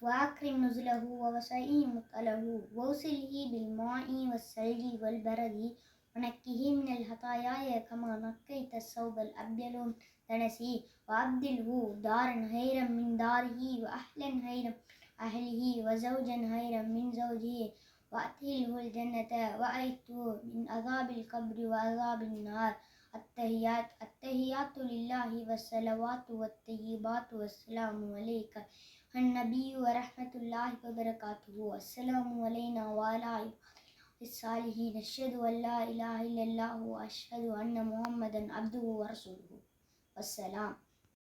وأكرم نزله ووسعه مطله ووصله بالماء والثلج والبرد. ونكه من الخطايا كما نقيت الثوب الأبيض دنسه وأبدله دارا خيرا من داره وأهلا خيرا أهله وزوجا خيرا من زوجه. وأدخله الجنة وأعيته من عذاب القبر وعذاب النار. التهيات التهيات لله والصلوات والطيبات والسلام عليك النبي ورحمة الله وبركاته. السلام علينا وعلى الصالحين. أشهد أن لا إله إلا الله وأشهد أن محمدا عبده ورسوله. والسلام.